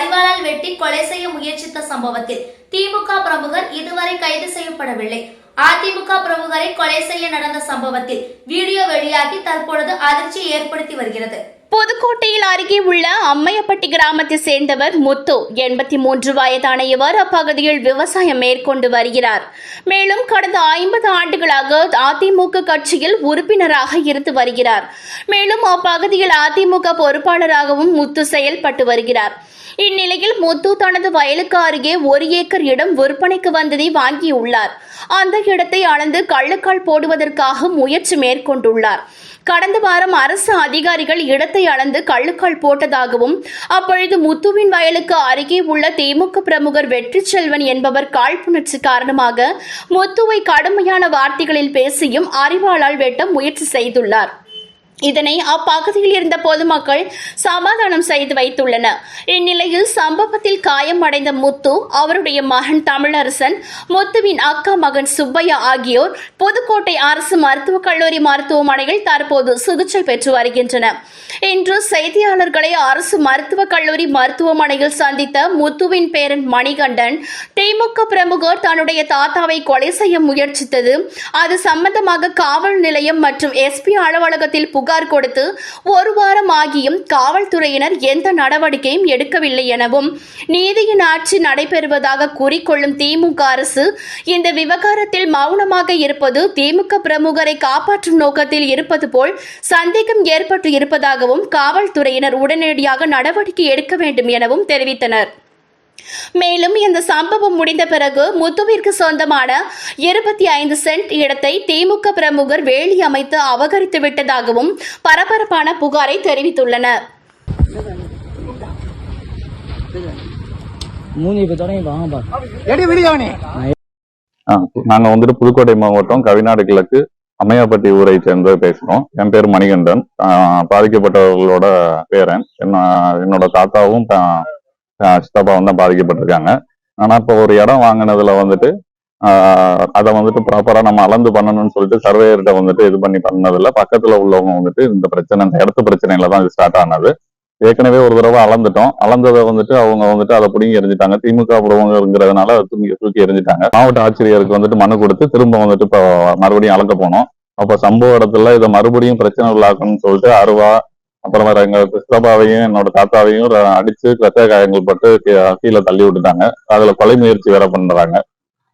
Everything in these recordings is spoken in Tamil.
அறிவாளால் வெட்டி கொலை செய்ய முயற்சித்த சம்பவத்தில் திமுக பிரமுகர் இதுவரை கைது செய்யப்படவில்லை. அதிமுக பிரமுகரை கொலை செய்ய நடந்த சம்பவத்தில் வீடியோ வெளியாகி தற்பொழுது அதிர்ச்சி ஏற்படுத்தி வருகிறது. புதுக்கோட்டையில் அருகே உள்ள அம்மையப்பட்டி கிராமத்தை சேர்ந்தவர் முத்து. எண்பத்தி மூன்று வயதான இவர் அப்பகுதியில் விவசாயம் மேற்கொண்டு வருகிறார். மேலும் கடந்த ஐம்பது ஆண்டுகளாக அதிமுக கட்சியில் உறுப்பினராக இருந்து வருகிறார். மேலும் அப்பகுதியில் அதிமுக பொறுப்பாளராகவும் முத்து செயல்பட்டு வருகிறார். இந்நிலையில் முத்து தனது வயலுக்கு அருகே ஒரு ஏக்கர் இடம் விற்பனைக்கு வந்ததை வாங்கியுள்ளார். அந்த இடத்தை அளந்து கள்ளுக்கால் போடுவதற்காக முயற்சி மேற்கொண்டுள்ளார். கடந்த வாரம் அரசு அதிகாரிகள் இடத்தை அளந்து கள்ளுக்கால் போட்டதாகவும் அப்பொழுது முத்துவின் வயலுக்கு அருகே உள்ள திமுக பிரமுகர் வெற்றி செல்வன் என்பவர் காழ்ப்புணர்ச்சி காரணமாக முத்துவை கடுமையான வார்த்தைகளில் பேசியும் அறிவாளால் வெட்ட முயற்சி செய்துள்ளார். இதனை அப்பகுதியில் இருந்த பொதுமக்கள் சமாதானம் செய்து வைத்துள்ளனர். இந்நிலையில் சம்பவத்தில் காயமடைந்த முத்து அவருடைய மகன் தமிழரசன் முத்துவின் அக்கா மகன் சுப்பையா ஆகியோர் புதுக்கோட்டை அரசு மருத்துவக் கல்லூரி மருத்துவமனையில் தற்போது சிகிச்சை பெற்று வருகின்றனர். இன்று செய்தியாளர்களை அரசு மருத்துவக் கல்லூரி மருத்துவமனையில் சந்தித்த முத்துவின் பேரன் மணிகண்டன் திமுக பிரமுகர் தன்னுடைய தாத்தாவை கொலை செய்ய முயற்சித்தது. அது சம்பந்தமாக காவல் நிலையம் மற்றும் எஸ்பி அலுவலகத்தில் புகார் கொடுத்து ஒரு வாரம் ஆகியும் காவல்துறையினர் எந்த நடவடிக்கையும் எடுக்கவில்லை எனவும் நீதியின் ஆட்சி நடைபெறுவதாக கூறிக்கொள்ளும் திமுக அரசு இந்த விவகாரத்தில் மௌனமாக இருப்பது திமுக பிரமுகரை காப்பாற்றும் நோக்கத்தில் இருப்பது போல் சந்தேகம் ஏற்பட்டு இருப்பதாகவும் காவல்துறையினர் உடனடியாக நடவடிக்கை எடுக்க வேண்டும் எனவும் தெரிவித்தனர். மேலும் இந்த சம்பவம் முடிந்த பிறகு முத்துவிற்கு சொந்தமான இருபத்தி ஐந்து சென்ட் இடத்தை திமுக பிரமுகர் வேலி அமைத்து அபகரித்து விட்டதாகவும் பரபரப்பான புகாரை தெரிவித்துள்ளனர். நாங்க வந்துட்டு புதுக்கோட்டை மாவட்டம் கவிநாடு கிழக்கு அம்மையாப்பட்டி ஊரை சேர்ந்து பேசுறோம். என் பேர் மணிகண்டன். பாதிக்கப்பட்டவர்களோட பேரன். என்ன என்னோட தாத்தாவும் சித்தப்பா வந்து பாதிக்கப்பட்டிருக்காங்க. ஆனா இப்போ ஒரு இடம் வாங்கினதுல வந்துட்டு அதை வந்துட்டு ப்ராப்பரா நம்ம அளந்து பண்ணணும்னு சொல்லிட்டு சர்வேயர்கிட்ட வந்துட்டு இது பண்ணி பண்ணதுல பக்கத்துல உள்ளவங்க வந்துட்டு இந்த பிரச்சனை இந்த இடத்து பிரச்சனையில தான் இது ஸ்டார்ட் ஆனது. ஏற்கனவே ஒரு தடவை அளந்துட்டோம். அளந்ததை வந்துட்டு அவங்க வந்துட்டு அதை பிடிங்கி எரிஞ்சிட்டாங்க திமுக பிரமுகங்கிறதுனால அதை தூக்கி தூக்கி எரிஞ்சிட்டாங்க மாவட்ட ஆட்சியருக்கு வந்துட்டு மனு கொடுத்து திரும்ப வந்துட்டு இப்போ மறுபடியும் அளக்க போனோம். அப்ப சம்பவ இடத்துல இதை மறுபடியும் பிரச்சனை உள்ளாக்கணும்னு சொல்லிட்டு அருவா அப்புறம் வேற எங்க சித்தப்பாவையும் என்னோட தாத்தாவையும் அடிச்சு ரத்த காயங்கள் பட்டு கீழே தள்ளி விட்டுட்டாங்க. அதுல கொலை முயற்சி வேற பண்றாங்க.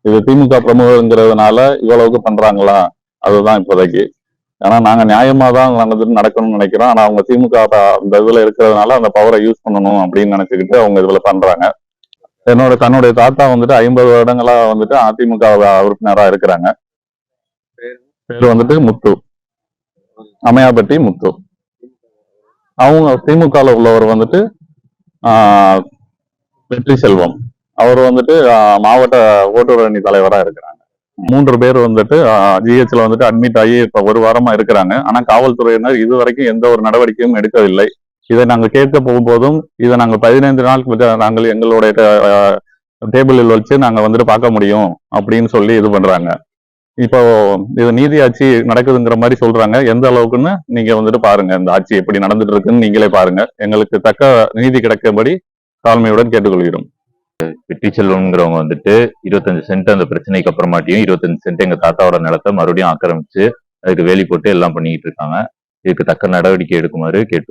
இது திமுக பிரமுகங்கிறதுனால இவ்வளவுக்கு பண்றாங்களா? அதுதான் இப்போதைக்கு. ஏன்னா நாங்க நியாயமா தான் நடந்துட்டு நடக்கணும்னு நினைக்கிறோம். ஆனா அவங்க திமுக அந்த இதுல இருக்கிறதுனால அந்த பவரை யூஸ் பண்ணணும் அப்படின்னு நினைச்சுக்கிட்டு அவங்க இதுல பண்றாங்க. என்னோட தன்னுடைய தாத்தா வந்துட்டு ஐம்பது வருடங்களா வந்துட்டு அதிமுக உறுப்பினரா இருக்கிறாங்க. பேர்? வந்துட்டு முத்து. அமையாபட்டி முத்து. அவங்க திமுகவில் உள்ளவர் வந்துட்டு வெற்றி செல்வம். அவர் வந்துட்டு மாவட்ட ஓட்டுநர் அணி தலைவராக இருக்கிறாங்க. மூன்று பேர் வந்துட்டு ஜிஹெச்ல வந்துட்டு அட்மிட் ஆகி இப்ப ஒரு வாரமா இருக்கிறாங்க. ஆனா காவல்துறையினர் இது வரைக்கும் எந்த ஒரு நடவடிக்கையும் எடுக்கவில்லை. இதை நாங்கள் கேட்க போகும்போதும் இதை நாங்கள் பதினைந்து நாள் நாங்கள் எங்களுடைய டேபிளில் வச்சு நாங்கள் வந்துட்டு பார்க்க முடியும் அப்படின்னு சொல்லி இது பண்றாங்க. இப்போ இது நீதி ஆட்சி நடக்குதுங்கிற மாதிரி சொல்றாங்க. எந்த அளவுக்குன்னு நீங்க வந்துட்டு பாருங்க. இந்த ஆட்சி எப்படி நடந்துட்டு இருக்குன்னு நீங்களே பாருங்க. எங்களுக்கு தக்க நீதி கிடைக்கும்படி தாழ்மையுடன் கேட்டுக்கொள்கிறோம். வெற்றி செல்வம்ங்கிறவங்க வந்துட்டு இருபத்தஞ்சு சென்ட் அந்த பிரச்சனைக்கு அப்புறமாட்டியும் இருபத்தஞ்சு சென்ட் எங்க தாத்தாவோட நிலத்தை மறுபடியும் ஆக்கிரமிச்சு அதுக்கு வேலி போட்டு எல்லாம் பண்ணிக்கிட்டு இருக்காங்க. இதுக்கு தக்க நடவடிக்கை எடுக்குமாறு கேட்டு